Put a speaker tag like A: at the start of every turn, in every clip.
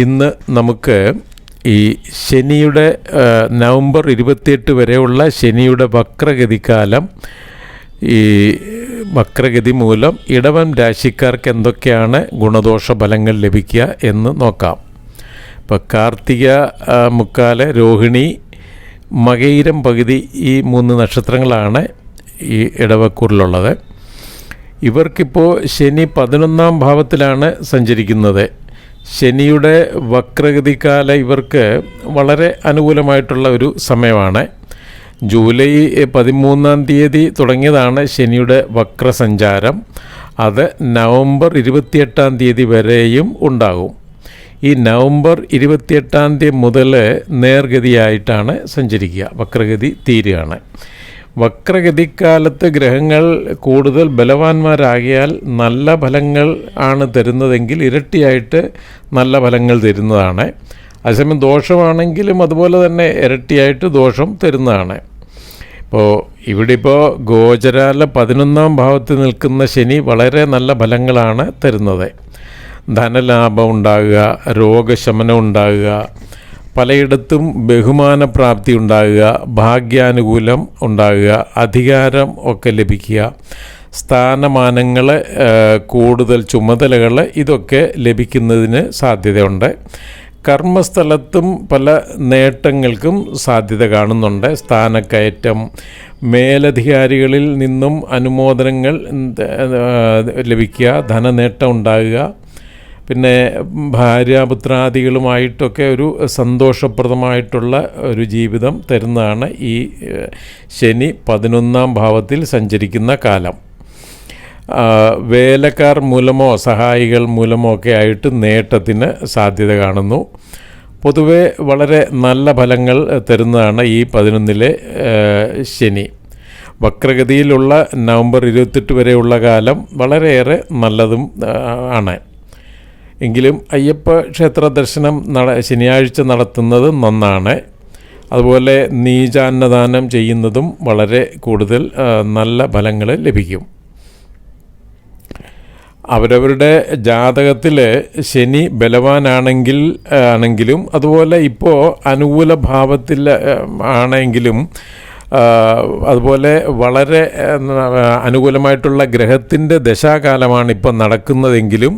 A: ഇന്ന് നമുക്ക് ഈ ശനിയുടെ നവംബർ ഇരുപത്തിയെട്ട് വരെയുള്ള ശനിയുടെ വക്രഗതിക്കാലം ഈ വക്രഗതി മൂലം ഇടവൻ രാശിക്കാർക്ക് എന്തൊക്കെയാണ് ഗുണദോഷ ഫലങ്ങൾ ലഭിക്കുക എന്ന് നോക്കാം. ഇപ്പോൾ കാർത്തിക മുക്കാൽ രോഹിണി മകയിരം പകുതി ഈ മൂന്ന് നക്ഷത്രങ്ങളാണ് ഈ ഇടവക്കൂറിലുള്ളത്. ഇവർക്കിപ്പോൾ ശനി പതിനൊന്നാം ഭാവത്തിലാണ് സഞ്ചരിക്കുന്നത്. ശനിയുടെ വക്രഗതിക്കാല ഇവർക്ക് വളരെ അനുകൂലമായിട്ടുള്ള ഒരു സമയമാണ്. ജൂലൈ പതിമൂന്നാം തീയതി തുടങ്ങിയതാണ് ശനിയുടെ വക്രസഞ്ചാരം. അത് നവംബർ ഇരുപത്തിയെട്ടാം തീയതി വരെയും ഉണ്ടാകും. ഈ നവംബർ ഇരുപത്തിയെട്ടാം തീയതി മുതൽ നേർഗതിയായിട്ടാണ് സഞ്ചരിക്കുക. വക്രഗതി തീരുകയാണ്. വക്രഗതിക്കാലത്ത് ഗ്രഹങ്ങൾ കൂടുതൽ ബലവാന്മാരാകിയാൽ നല്ല ഫലങ്ങൾ ആണ് തരുന്നതെങ്കിൽ ഇരട്ടിയായിട്ട് നല്ല ഫലങ്ങൾ തരുന്നതാണ്. അതേസമയം ദോഷമാണെങ്കിലും അതുപോലെ തന്നെ ഇരട്ടിയായിട്ട് ദോഷം തരുന്നതാണ്. ഇപ്പോൾ ഇവിടെ ഇപ്പോൾ ഗോചരാല പതിനൊന്നാം ഭാവത്തിൽ നിൽക്കുന്ന ശനി വളരെ നല്ല ഫലങ്ങളാണ് തരുന്നത്. ധനലാഭം ഉണ്ടാകുക രോഗശമനം ഉണ്ടാകുക പലയിടത്തും ബഹുമാനപ്രാപ്തി ഉണ്ടാകുക ഭാഗ്യാനുകൂലം ഉണ്ടാകുക അധികാരം ഒക്കെ ലഭിക്കുക. സ്ഥാനമാനങ്ങൾ കൂടുതൽ ചുമതലകൾ ഇതൊക്കെ ലഭിക്കുന്നതിന് സാധ്യതയുണ്ട്. കർമ്മസ്ഥലത്തും പല നേട്ടങ്ങൾക്കും സാധ്യത കാണുന്നുണ്ട്. സ്ഥാനക്കയറ്റം മേലധികാരികളിൽ നിന്നും അനുമോദനങ്ങൾ ലഭിക്കുക ധനനേട്ടം ഉണ്ടാകുക. പിന്നെ ഭാര്യ പുത്രാദികളുമായിട്ടൊക്കെ ഒരു സന്തോഷപ്രദമായിട്ടുള്ള ഒരു ജീവിതം തരുന്നതാണ് ഈ ശനി പതിനൊന്നാം ഭാവത്തിൽ സഞ്ചരിക്കുന്ന കാലം. വേലക്കാർ മൂലമോ സഹായികൾ മൂലമോ ഒക്കെ ആയിട്ട് നേട്ടത്തിന് സാധ്യത കാണുന്നു. പൊതുവെ വളരെ നല്ല ഫലങ്ങൾ തരുന്നതാണ് ഈ പതിനൊന്നിലെ ശനി. വക്രഗതിയിലുള്ള നവംബർ ഇരുപത്തെട്ട് വരെയുള്ള കാലം വളരെയേറെ നല്ലതും ആണ്. എങ്കിലും അയ്യപ്പ ക്ഷേത്ര ദർശനം നട ശനിയാഴ്ച നടത്തുന്നത് നന്നാണ്. അതുപോലെ നീചാന്നദാനം ചെയ്യുന്നതും വളരെ കൂടുതൽ നല്ല ഫലങ്ങൾ ലഭിക്കും. അവരവരുടെ ജാതകത്തിൽ ശനി ബലവാനാണെങ്കിൽ ആണെങ്കിലും അതുപോലെ ഇപ്പോൾ അനുകൂല ഭാവത്തിൽ ആണെങ്കിലും അതുപോലെ വളരെ അനുകൂലമായിട്ടുള്ള ഗ്രഹത്തിന്റെ ദശാകാലമാണ് ഇപ്പം നടക്കുന്നതെങ്കിലും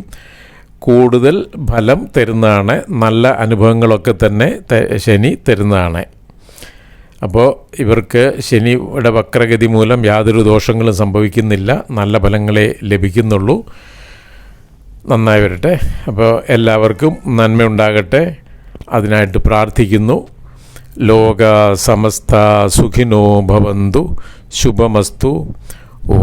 A: കൂടുതൽ ഫലം തരുന്നതാണ് നല്ല അനുഭവങ്ങളൊക്കെ തന്നെ ശനി തരുന്നതാണ്. അപ്പോൾ ഇവർക്ക് ശനിയുടെ വക്രഗതി മൂലം യാതൊരു ദോഷങ്ങളും സംഭവിക്കുന്നില്ല. നല്ല ഫലങ്ങളെ ലഭിക്കുന്നുള്ളൂ. നന്നായി വരട്ടെ. അപ്പോൾ എല്ലാവർക്കും നന്മയുണ്ടാകട്ടെ അതിനായിട്ട് പ്രാർത്ഥിക്കുന്നു. ലോക സമസ്ത സുഖിനോ ഭവന്തു. ശുഭമസ്തു. ഓ